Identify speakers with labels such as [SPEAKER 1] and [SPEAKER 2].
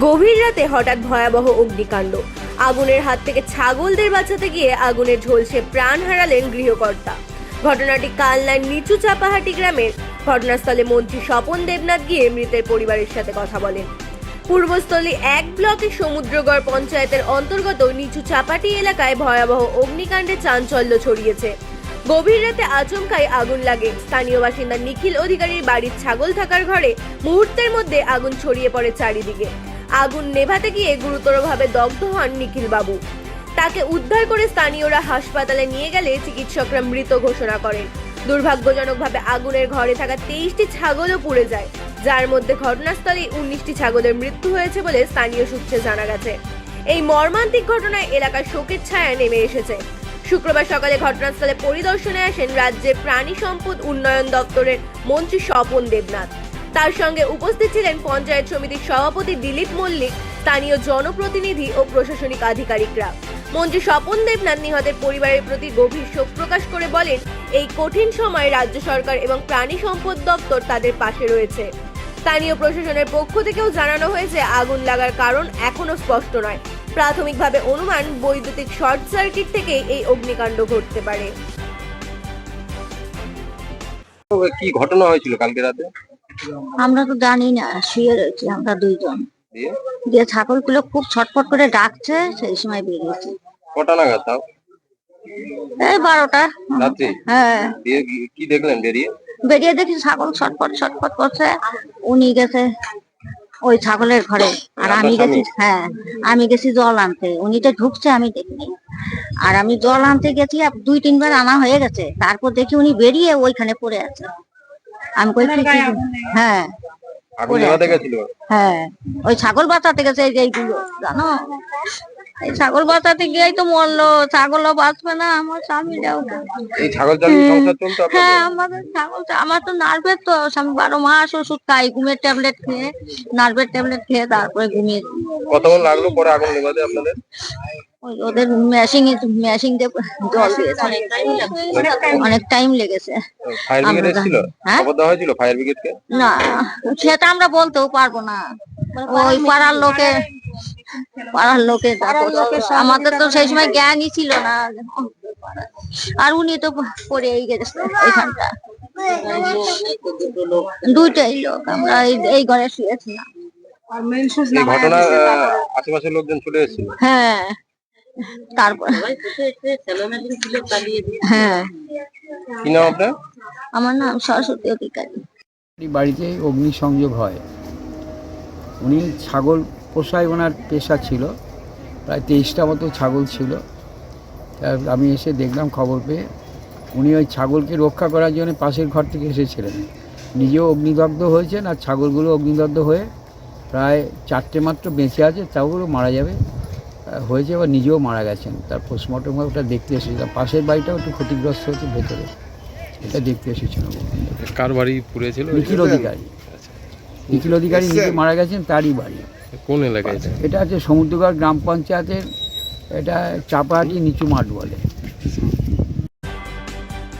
[SPEAKER 1] গভীর রাতে হঠাৎ ভয়াবহ অগ্নিকাণ্ড। আগুনের হাত থেকে ছাগলদের বাঁচাতে গিয়ে আগুনে ঝলসে প্রাণ হারালেন গৃহকর্তা। ঘটনাটি কালনার নিচু চাপাহাটি গ্রামের ঘটনাস্থলে মন্ত্রী স্বপন দেবনাথ গিয়ে মৃতের পরিবারের সাথে কথা বলেন। পূর্বস্থলী এক ব্লকে সমুদ্রগড় পঞ্চায়েতের অন্তর্গত নিচু চাপাটি এলাকায় ভয়াবহ অগ্নিকাণ্ডে চাঞ্চল্য ছড়িয়েছে। গভীর রাতে আচমকাই আগুন লাগে। স্থানীয় বাসিন্দা নিখিল অধিকারীর বাড়ির ছাগল থাকার ঘরে মুহূর্তের মধ্যে আগুন ছড়িয়ে পড়ে চারিদিকে। আগুন নেভাতে গিয়ে গুরুতরভাবে দগ্ধ হন নিখিল বাবু তাকে উদ্ধার করে স্থানীয়রা হাসপাতালে নিয়ে গেলে চিকিৎসকরা মৃত ঘোষণা করেন। দুর্ভাগ্যজনকভাবে আগুনের ঘরে থাকা তেইশটি ছাগলও পুড়ে যায়। যার মধ্যে ঘটনাস্থলে উনিশটি ছাগলের মৃত্যু হয়েছে বলে স্থানীয় সূত্রে জানা গেছে। এই মর্মান্তিক ঘটনায় এলাকার শোকের ছায়া নেমে এসেছে। শুক্রবার সকালে ঘটনাস্থলে পরিদর্শনে আসেন রাজ্যের প্রাণী সম্পদ উন্নয়ন দপ্তরের মন্ত্রী স্বপন দেবনাথ। তার সঙ্গে উপস্থিত ছিলেন পঞ্চায়েত সমিতির সভাপতি দিলীপ মল্লিক, স্থানীয় জনপ্রতিনিধি ও প্রশাসনিক আধিকারিকরা। মন্ত্রী স্বপন দেবনাথ নিহতের পরিবারের প্রতি গভীর শোক প্রকাশ করে বলেন, এই কঠিন সময়ে রাজ্য সরকার এবং প্রাণী সম্পদ দপ্তর তাদের পাশে রয়েছে। স্থানীয় প্রশাসনের পক্ষ থেকেও জানানো হয়েছে, আগুন লাগার কারণ এখনও স্পষ্ট নয়। প্রাথমিকভাবে অনুমান, বৈদ্যুতিক শর্ট সার্কিট থেকে এই অগ্নিকাণ্ড ঘটতে পারে।
[SPEAKER 2] কি ঘটনা হয়েছিল কালকে রাতে?
[SPEAKER 3] আমরা তো জানি না শুয়ে রয়েছি আমরা দুইজন।
[SPEAKER 2] দিয়ে?
[SPEAKER 3] ছাগলগুলো খুব ছটফট করে ডাকছে সেই সময় বেরিয়েছি।
[SPEAKER 2] কটা নাগাদ তাও?
[SPEAKER 3] এই বারোটা।
[SPEAKER 2] রাত্রি?
[SPEAKER 3] হ্যাঁ।
[SPEAKER 2] দিয়ে কি দেখলেন বেরিয়ে?
[SPEAKER 3] বেরিয়ে দেখি ছাগল ছটফট ছটফট করছে। উনি গেছে ওই ছাগলের ঘরে। আর আমি গেছি হ্যাঁ আমি গেছি জল আনতে। উনি তো ঢুকছে আমি দেখিনি। আর আমি জল আনতে গেছি দুই তিনবার আনা হয়ে গেছে। তারপর দেখি উনি বেরিয়ে ওইখানে পড়ে আছে। আমি কই হ্যাঁ। হ্যাঁ। ওই ছাগল বাঁচাতে গেছে এই যে এইগুলো জানো? এই ছাগল বাঁচাতে গিয়েই তো মরলো। ছাগলও বাঁচবে না আমার স্বামীরাও
[SPEAKER 2] এই ছাগল
[SPEAKER 3] হ্যাঁ আমাদের ছাগল আমার তো নার্ভের তো স্বামী বারো মাস ওষুধ খাই ঘুমের ট্যাবলেট খেয়ে নার্ভের ট্যাবলেট খেয়ে তারপরে ঘুমিয়ে
[SPEAKER 2] কতক্ষণ লাগল পরে আগুন নেভাতে আপনাদের?
[SPEAKER 3] ওদের মেশিং দিয়ে জল দিয়েছে। অনেক টাইম লেগেছে।
[SPEAKER 2] ফায়ার ব্রিগেড এসেছিল?
[SPEAKER 3] হ্যাঁ?
[SPEAKER 2] খবর দেওয়া হয়েছিল ফায়ার ব্রিগেডকে
[SPEAKER 3] না সেটা আমরা বলতেও পারব না। ওই পাড়ার লোকে পাড়ার লোকে আমাদের তো সেই সময় জ্ঞানই ছিল না। আর উনি তো পড়েই গেছে ওইখানটা। দুইটাই লোক আমরা এই- এই ঘরে শুয়েছিলাম।
[SPEAKER 2] এই ঘটনা আশেপাশের লোকজন চলে এসেছিল?
[SPEAKER 3] হ্যাঁ। তারপর হ্যাঁ।
[SPEAKER 2] কি নাম আপনার?
[SPEAKER 3] আমার নাম সরস্বতী অধিকারী।
[SPEAKER 4] এই বাড়িতে অগ্নিসংযোগ হয়। উনি ছাগল পোষায় ওনার পেশা ছিল। প্রায় তেইশটা মতো ছাগল ছিল। আমি এসে দেখলাম খবর পেয়ে উনি ওই ছাগলকে রক্ষা করার জন্য পাশের ঘর থেকে এসেছিলেন। নিজেও অগ্নিদগ্ধ হয়েছেন আর ছাগলগুলো অগ্নিদগ্ধ হয়ে প্রায় চারটে মাত্র বেঁচে আছে তাওগুলো মারা যাবে। হয়েছে বা নিজেও মারা গেছেন। তার পোস্টমর্টম ওটা দেখতে এসেছিলাম পাশের বাড়িটাও একটু ক্ষতিগ্রস্ত হয়েছে ভেতরে। এটা দেখতে এসেছিলাম
[SPEAKER 2] কার বাড়ি পুড়েছিল?
[SPEAKER 4] নিখিল অধিকারী। নিখিল অধিকারী নিজে মারা গেছেন তারই বাড়ি।
[SPEAKER 2] কোন এলাকায়
[SPEAKER 4] এটা? আছে সমুদ্রগড় গ্রাম পঞ্চায়েতের এটা চাপাহাটি নিচু মাঠ বলে।